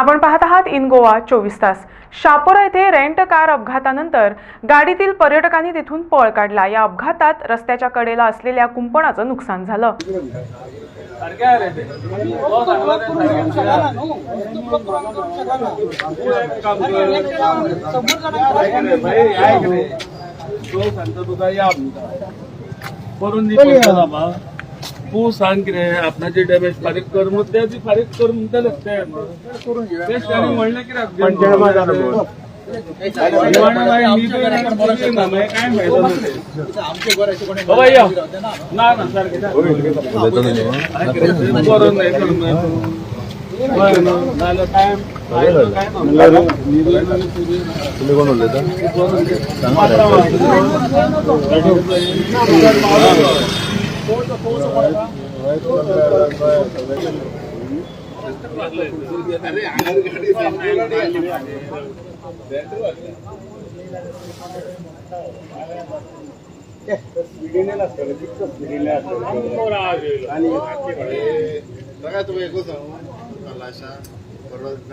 आपण पाहत आहात इन गोवा चोवीस तास. शापोरा येथे रेंट कार अपघातानंतर गाडीतील पर्यटकांनी तिथून पळ काढला. या अपघातात रस्त्याच्या कडेला असलेल्या कुंपणाचं नुकसान झालं. करून दी। पडटा बाबा तूं सांग कितें आपणाची डॅमेज फारीक कर मग ते ती फारीक कर। म्हणटा ते तेच ताणी म्हणलें कित्याक निवाणा लायन सगळ्यात वेगळं सांगू कलाशा परत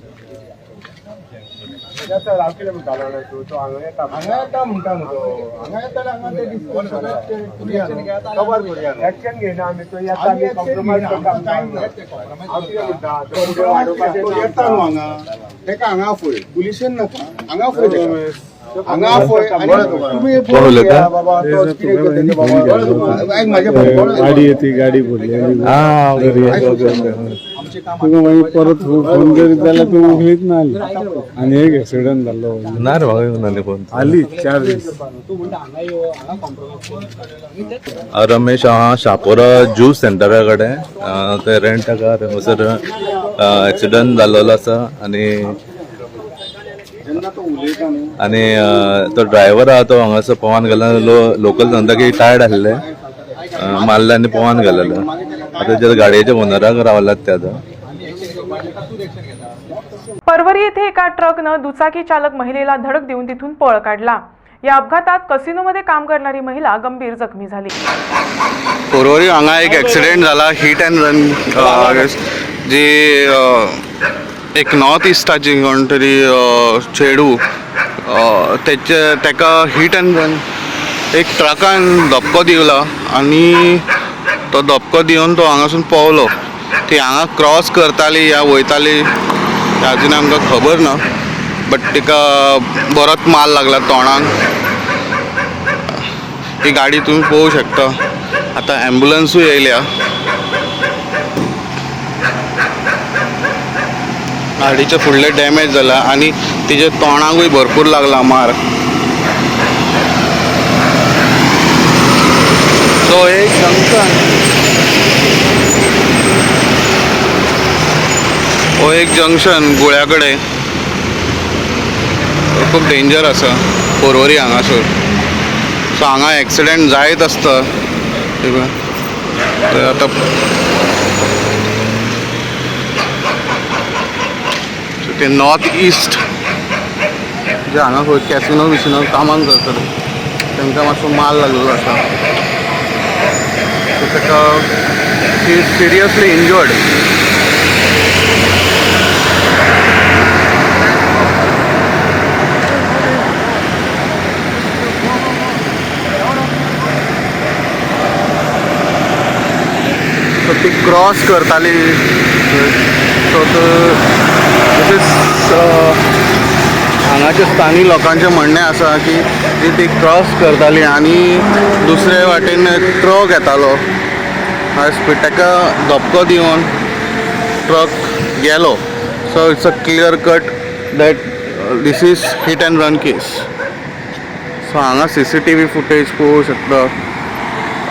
तर मग. बरं न्हू, नाजाल्यार टायम आयलो काय ना. तुम्ही कोण उलयता पात्रांव. बघा तुम्ही एकूच तलाशा परत जाणलं इंडियामध्ये रोडमध्ये डायव्हर्शन डायव्हर्शन हांगा येता म्हणटा न्हू तो हांगा येताले हांगा ते डिस्कस कवर करूया एक्शन घेना आमी तो येता आमी कॉम्प्रोमाइज करता आमी म्हणटा तो फुडें वाडोवपाचें तो येता न्हू हांगा तेका हांगा फळ पुलिशेन नाका हांगा फळ तेका हांगा फळ आनी तुम्ही बाबा तो कितें बाबा आयक म्हाजे गाडी येते गाडी भरलेली तुका मागीर परत फोन करीत जाल्यार तूं उखलीत ना आली आनी एक एक्सिडंट जाल्लो ना रे म्हाका येवंक फोन आली चार दीस रमेश हांव शापोरा ज्यूस सेंटरा कडेन ते रेंट हंगसर एक्सिडंट जाल्लो आसा आनी जेन्ना तो ड्रायव्हर आहा तो हांगासर पवन गेला लोकल सांगता की टायर्ड आसले अं, मारले आनी पवन गेलेलो आतां तेच्या गाडयेच्या ओनराक रावल्यात ते आतां. परवरी येथे एका ट्रकनं दुचाकी चालक महिलेला धडक देऊन तिथून पळ काढला. या अपघातात कसिनोमध्ये काम करणारी महिला गंभीर जखमी झाली. पोरवरी हांगा एक एक्सिडेंट जाला हिट अँड रन जी एक नॉर्थ इस्टाची कोण तरी चेडू तेचे तेका हिट अँड रन एक ट्रकान धपको दिवला आनी तो धपको दिवन तो हांगासून पावलो. ती हांगा क्रॉस करताली या वयताली. तें अजून आमकां खबर ना बट तिका बरोच माल लागला तोंडान. ही गाडी तुम्ही पळोवंक शकता. आता ॲम्ब्युलन्सूय येयल्या. गाडीचे फुडले डॅमेज जाला आनी तिचे तोंडाकूय भरपूर लागला मार. सो एक जंक्शन हो एक जंक्शन गुळ्या कडेन खूप डेंजर आसा पोरवरी हांगासर सो हांगा एक्सिडेंट जायत आसता आतां आता ते नॉर्थ इस्ट जे हांगा खंय कॅसिनो बिसिनो कामांक करतले तांकां मातसो माल लागलेलो आसा सो ताका सिरियसली इंजर्ड सो ती क्रॉस करताली. सो हांगाच्या स्थानीय लोकांचें म्हणणें आसा की ती ती क्रॉस करताली आनी दुसरे वाटेन ट्रक येतालो. स्पीड ताका धपको दिवन ट्रक गेलो. So it's a clear cut that this is hit and run case so हांगा C C T V footage पळोवंक शकता.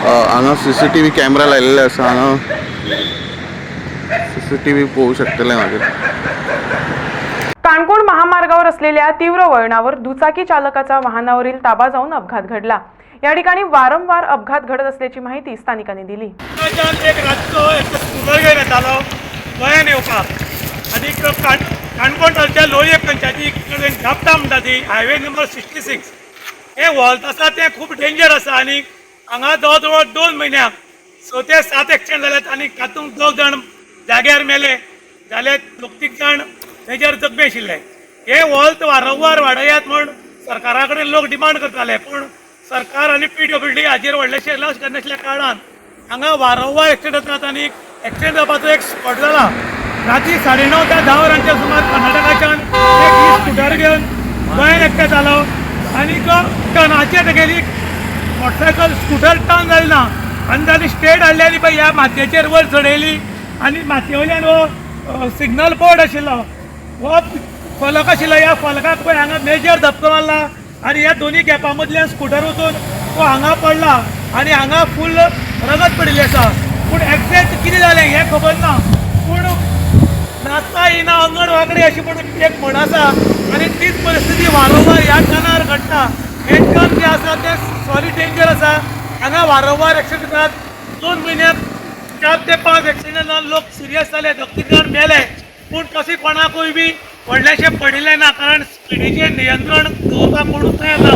हांगा C C T V camera लायिल्ले आसा हांगा सी सी टी व्ही पळोवंक शकतले मागीर मार्गावर असलेल्या तीव्र वळणावर दुचाकी चालकाचा वाहनावरील ताबा जाऊन अपघात घडला. या ठिकाणी वारंवार अपघात घडत असल्याची माहिती स्थानिकांनी दिली. एक काणकोण तालुक्या स्कुटर येतालो गोंयान येवपाक काण पंचायती कडेन म्हणटा ती हायवे नंबर सिक्स्टी सिक्स. हे वॉल्ट आसा तें खूब डेंजर आसा आनी हांगा जवळ जवळ दोन म्हयन्याक स ते सात एक्सिडेंट जाल्यात आनी तातूंत दोग जाण जाग्यार मेले. जाल्यार दोग तीग जाण मेजर जखमी आशिल्ले हे वॉल्ट वारंवार वाडयात म्हूण सरकारा कडेन लोक डिमांड करताले पूण सरकार आनी पी डब्ल्यू डी हाजेर व्हडलेशें लक्ष करनाशिल्ल्या कारणान हांगा वारंवार एक्सिडेंट जातात आनी एक्सिडेंट जावपाचो एक स्पॉट जाला. राती साडे णव ते धा वरांच्या सुमार कर्नाटकाच्यान एक स्कुटर घेवन गोंयान एकटो जालो. आनी टनाचेर तेगेली मोटरसायकल स्कुटर टर्न जाली ना आनी ताणी स्टेट हाडली आनी पळय ह्या मातयेचेर वयर चडयली आनी मातये वयल्यान हो सिग्नल बोर्ड आशिल्लो. हो फलक आशिल्लो ह्या फलकाक पळय हांगा मेजर धपको मारला आनी ह्या दोन्ही गॅपा मदल्यान स्कुटर वचून तो हांगा पडला आनी हांगा फूल रगत पडिल्ली आसा. पूण एक्झॅक्ट कितें जालें हें खबर ना. पूण नाचता येना अंगण वांकडी अशी म्हणून एक म्हण आसा. आनी तीच परिस्थिती वारंवार ह्या कानार घडटा हे टन जे आसा ते सॉरी डेंजर आसा. हांगा वारंवार एक्सिडेंट जातात दोन महिन्यात चार ते पांच जावन लोक सिरियस जाले दोग तीग जाण मेले पूण कशी कोणाकूय बी पडल्याचे पडिले ना कारण स्पीडीचे नियंत्रण दवरपाक कोणूच येना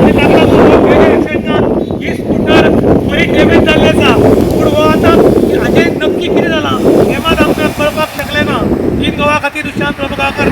आनी ताका लागून एक्सिडेंटान ही स्कुटर बरी डॅमेज जाल्ली आसा पूण हो आतां हाजें नक्की कितें जालां हें मात आमकां कळपाक शकलें ना? ही गोवा खातीर दुशांत प्रभाकर